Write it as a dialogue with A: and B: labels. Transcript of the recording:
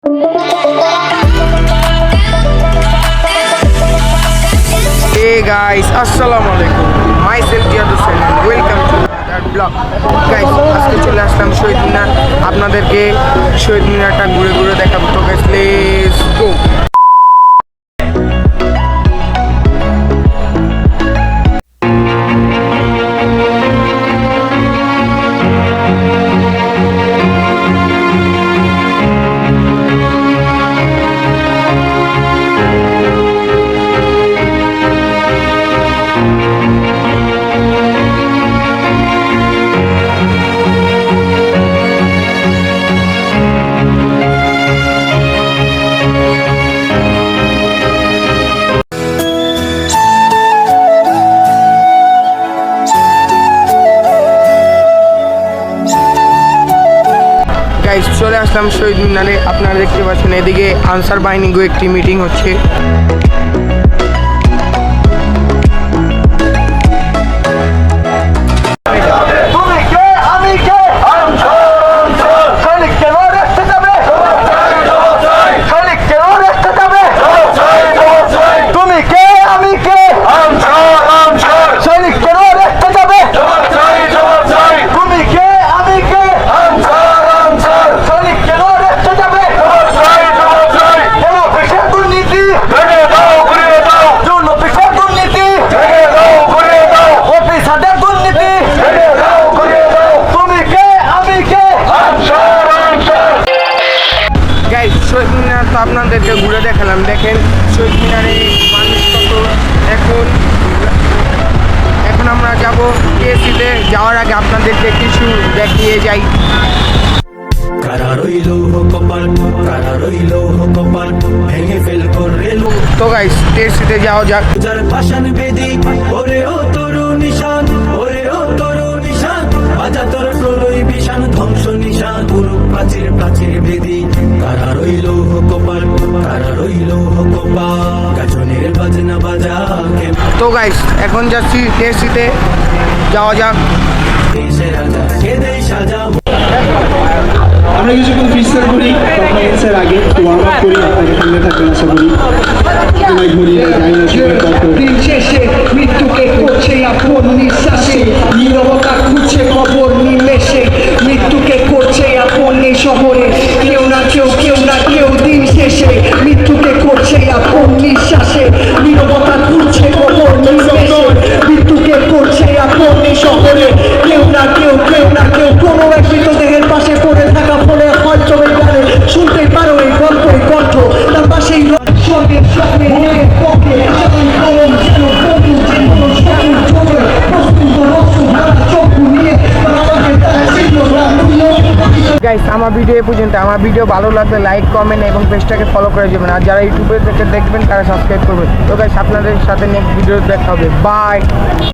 A: Hey guys, Assalamualaikum. আলাইকুম myself Ziyad Hossain welcome to that blog guys আজকে চলে আসলাম শহীদ মিনার। আপনাদেরকে শহীদ মিনারটা ঘুরে ঘুরে দেখাবো। তো গাইস লেটস গো গাইস চলে আসলাম শহীদ মিনারে। আপনারা দেখতে পাচ্ছেন, এদিকে আনসার বাহিনী গো একটি মিটিং হচ্ছে। দেখালাম। দেখেন শহীদ মিনারে মানুষ কত। এখন এখন আমরা যাব টিএসিতে যাওয়ার আগে আপনাদেরকে কিছু দেখিয়ে যাই। তো গাইস টিএসিতে যাওয়া যাক।
B: প্রাচীর প্রাচীর বেদি। কারা রইল কপাল কারা রইল কপাল গাছনের বাজনা বাজা
A: তো গাইস এখন যাচ্ছি টিএসিতে যাওয়া যাক।
C: আমরা কিছুক্ষণ ফিস্টার করি পারফরমেন্সের আগে ওয়ার্ম আপ করি আপনাদের সামনে থাকবেন আশা করি। সময় ঘুরি যাই
D: না
A: গাইস আমার ভিডিও এ পর্যন্ত। আমার ভিডিও ভালো লাগলে লাইক কমেন্ট এবং পেজটাকে ফলো করে যাবেন। আর যারা ইউটিউবে থেকে দেখবেন, তারা সাবস্ক্রাইব করবেন। তো গাইস আপনাদের সাথে নেক্সট ভিডিও দেখা হবে। বাই